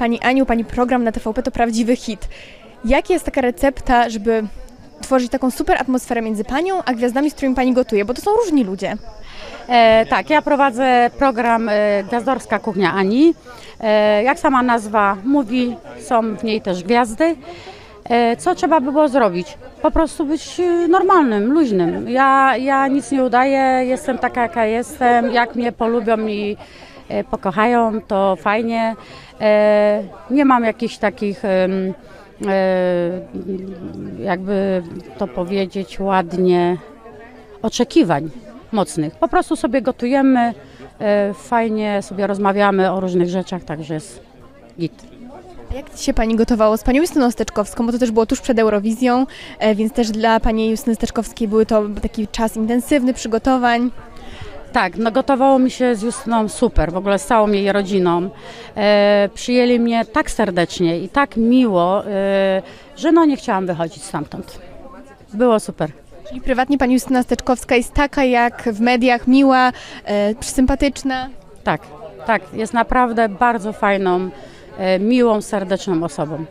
Pani Aniu, Pani program na TVP to prawdziwy hit. Jaka jest taka recepta, żeby tworzyć taką super atmosferę między Panią a gwiazdami, z którymi Pani gotuje? Bo to są różni ludzie. E, tak, ja prowadzę program e, Gwiazdorska Kuchnia Ani. E, jak sama nazwa mówi, są w niej też gwiazdy. E, co trzeba by było zrobić? Po prostu być e, normalnym, luźnym. Ja, ja nic nie udaję, jestem taka jaka jestem. Jak mnie polubią i pokochają, to fajnie. E, nie mam jakichś takich... e, jakby to powiedzieć ładnie, oczekiwań mocnych. Po prostu sobie gotujemy, e, fajnie sobie rozmawiamy o różnych rzeczach, także jest git. Jak się Pani gotowało z Panią Justyną Steczkowską, bo to też było tuż przed Eurowizją, e, więc też dla Pani Justyny Steczkowskiej był to taki czas intensywny przygotowań. Tak, no gotowało mi się z Justyną super, w ogóle z całą jej rodziną. E, przyjęli mnie tak serdecznie i tak miło, e, że no nie chciałam wychodzić stamtąd. Było super. Czyli prywatnie Pani Justyna Steczkowska jest taka jak w mediach, miła, e, sympatyczna. Tak, tak, jest naprawdę bardzo fajną, e, miłą, serdeczną osobą.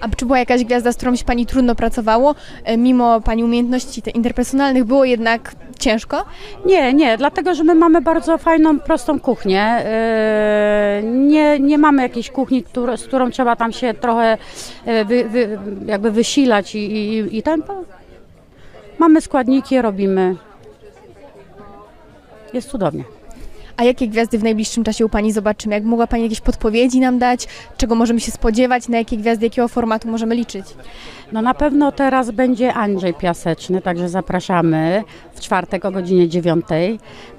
A czy była jakaś gwiazda, z którą się Pani trudno pracowało, e, mimo Pani umiejętności te interpersonalnych, było jednak ciężko? Nie, nie, dlatego że my mamy bardzo fajną, prostą kuchnię. Yy, Nie, nie mamy jakiejś kuchni, z którą trzeba tam się trochę yy, wy, wy, jakby wysilać i, i, i ten. to Mamy składniki, robimy. Jest cudownie. A jakie gwiazdy w najbliższym czasie u Pani zobaczymy? Jak mogła Pani jakieś podpowiedzi nam dać? Czego możemy się spodziewać? Na jakie gwiazdy, jakiego formatu możemy liczyć? No na pewno teraz będzie Andrzej Piaseczny, także zapraszamy w czwartek o godzinie 9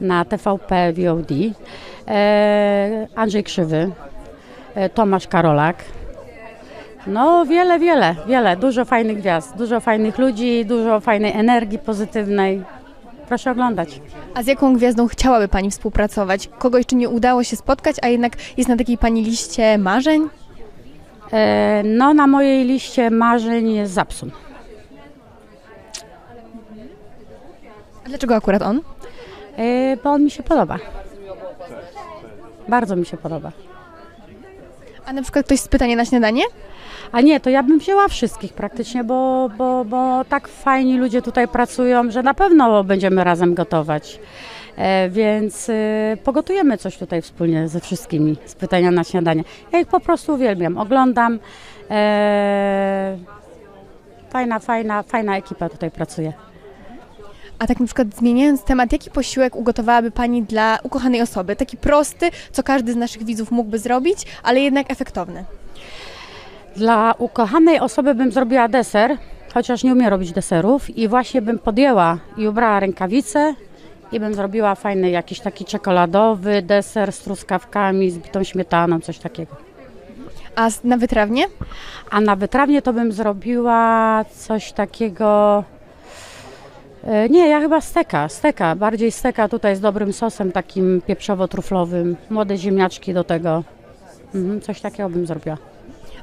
na TVP VOD. E, Andrzej Krzywy, e, Tomasz Karolak. No wiele, wiele, wiele, dużo fajnych gwiazd, dużo fajnych ludzi, dużo fajnej energii pozytywnej. Proszę oglądać. A z jaką gwiazdą chciałaby Pani współpracować? Kogo jeszcze nie udało się spotkać, a jednak jest na takiej Pani liście marzeń? E, no na mojej liście marzeń jest Zapsun. A dlaczego akurat on? E, bo on mi się podoba. Bardzo mi się podoba. A na przykład ktoś z pytania na śniadanie? A nie, to ja bym wzięła wszystkich praktycznie, bo, bo, bo tak fajni ludzie tutaj pracują, że na pewno będziemy razem gotować. E, więc e, pogotujemy coś tutaj wspólnie ze wszystkimi z pytania na śniadanie. Ja ich po prostu uwielbiam, oglądam. E, fajna, fajna, fajna ekipa tutaj pracuje. A tak na przykład zmieniając temat, jaki posiłek ugotowałaby Pani dla ukochanej osoby? Taki prosty, co każdy z naszych widzów mógłby zrobić, ale jednak efektowny. Dla ukochanej osoby bym zrobiła deser, chociaż nie umiem robić deserów i właśnie bym podjęła i ubrała rękawice i bym zrobiła fajny jakiś taki czekoladowy deser z truskawkami, z bitą śmietaną, coś takiego. A na wytrawnie? A na wytrawnie to bym zrobiła coś takiego... e, Nie, ja chyba steka, steka, bardziej steka tutaj z dobrym sosem takim pieprzowo-truflowym, młode ziemniaczki do tego. Mhm, coś takiego bym zrobiła.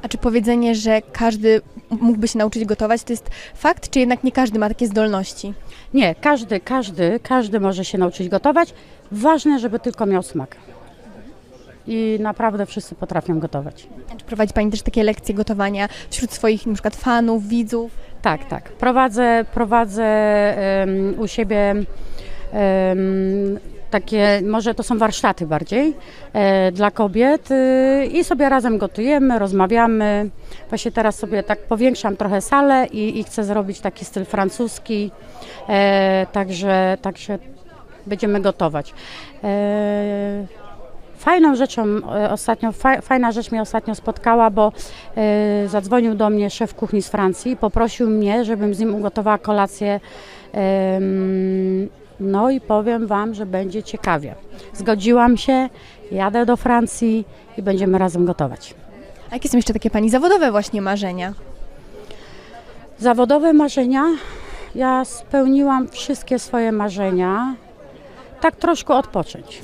A czy powiedzenie, że każdy mógłby się nauczyć gotować, to jest fakt, czy jednak nie każdy ma takie zdolności? Nie, każdy, każdy, każdy może się nauczyć gotować. Ważne, żeby tylko miał smak. I naprawdę wszyscy potrafią gotować. A Czy prowadzi Pani też takie lekcje gotowania wśród swoich na przykład fanów, widzów? Tak, tak. Prowadzę, prowadzę em, u siebie em, takie, może to są warsztaty bardziej e, dla kobiet y, i sobie razem gotujemy, rozmawiamy. Właśnie teraz sobie tak powiększam trochę salę i, i chcę zrobić taki styl francuski, e, także, także będziemy gotować. E, Fajną rzeczą e, ostatnio, fa, fajna rzecz mnie ostatnio spotkała, bo e, zadzwonił do mnie szef kuchni z Francji i poprosił mnie, żebym z nim ugotowała kolację. no i powiem Wam, że będzie ciekawie. Zgodziłam się, jadę do Francji i będziemy razem gotować. A jakie są jeszcze takie Pani zawodowe właśnie marzenia? Zawodowe marzenia. Ja spełniłam wszystkie swoje marzenia. Tak troszkę odpocząć.